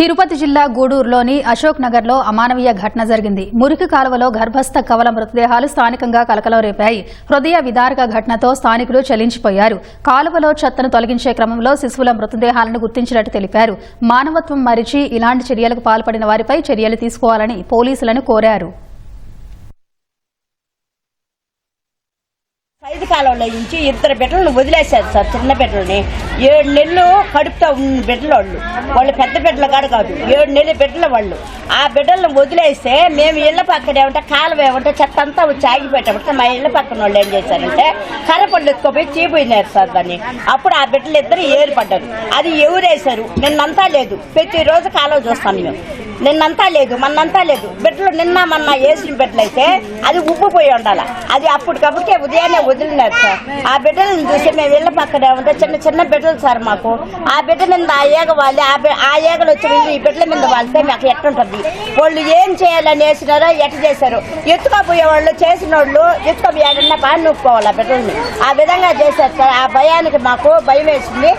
తిరుపతి జిల్లా గూడూరులోని అశోక్ నగర్లో అమానవీయ ఘటన జరిగింది. మురికి కాలువలో గర్భస్థ కవల మృతదేహాలు స్థానికంగా కలకలం రేపాయి. హృదయ విదారక ఘటనతో స్థానికులు చలించిపోయారు. కాలువలో చెత్తను తొలగించే క్రమంలో శిశువుల మృతదేహాలను గుర్తించినట్టు తెలిపారు. మానవత్వం మరిచి ఇలాంటి చర్యలకు పాల్పడిన వారిపై చర్యలు తీసుకోవాలని పోలీసులను కోరారు. ఐదు కాలంలో నుంచి ఇద్దరు బిడ్డలను వదిలేశారు సార్ చిన్న బిడ్డలని. ఏడు నెలలు కడుపుతో ఉన్న బిడ్డలు వాళ్ళు వాళ్ళు పెద్ద బిడ్డలు కాదు కాదు ఏడు నెలలు బిడ్డల వాళ్ళు. ఆ బిడ్డలను వదిలేస్తే మేము ఇళ్ళ పక్కన ఏమంటే కాలువ ఏమంటే చెత్త అంతా వచ్చి ఆగిపోయేటప్పుడు మా ఇళ్ళ పక్కన వాళ్ళు ఏం చేశారంటే కర్ర పళ్ళు ఎత్తుకోపోయి చీపోయినారు సార్ దాన్ని. అప్పుడు ఆ బిడ్డలు ఇద్దరు ఏరుపడ్డారు. అది ఎవరేశారు? నిన్నంతా లేదు. ప్రతిరోజు కాలువ చూస్తాం మేము. నిన్నంతా లేదు మన్నంతా లేదు. బిడ్డలు నిన్న మొన్న వేసిన బిడ్డలు అయితే అది ఉబ్బిపోయి ఉండాలి. అది అప్పటికప్పుడే ఉదయాన్నే వదిలినారు సార్. ఆ బిడ్డలను చూసి మేము ఇళ్ళ పక్కన ఉంటే చిన్న చిన్న బిడ్డలు సార్ మాకు. ఆ బిడ్డ మీద ఆ ఏగ వాళ్ళు ఆ ఏగలు వచ్చి ఈ బిడ్డల మీద వాళ్ళతే మాకు ఎట్టుంటుంది? వాళ్ళు ఏం చేయాలని వేసినారో ఎట్ట చేశారు? ఎత్తుకపోయే వాళ్ళు చేసిన వాళ్ళు ఎత్తుకపోయాడన్నా ఎక్కడన్నా బాగా నూపుకోవాలి ఆ బిడ్డల్ని? ఆ విధంగా చేశారు సార్. ఆ భయానికి మాకు భయం వేసింది.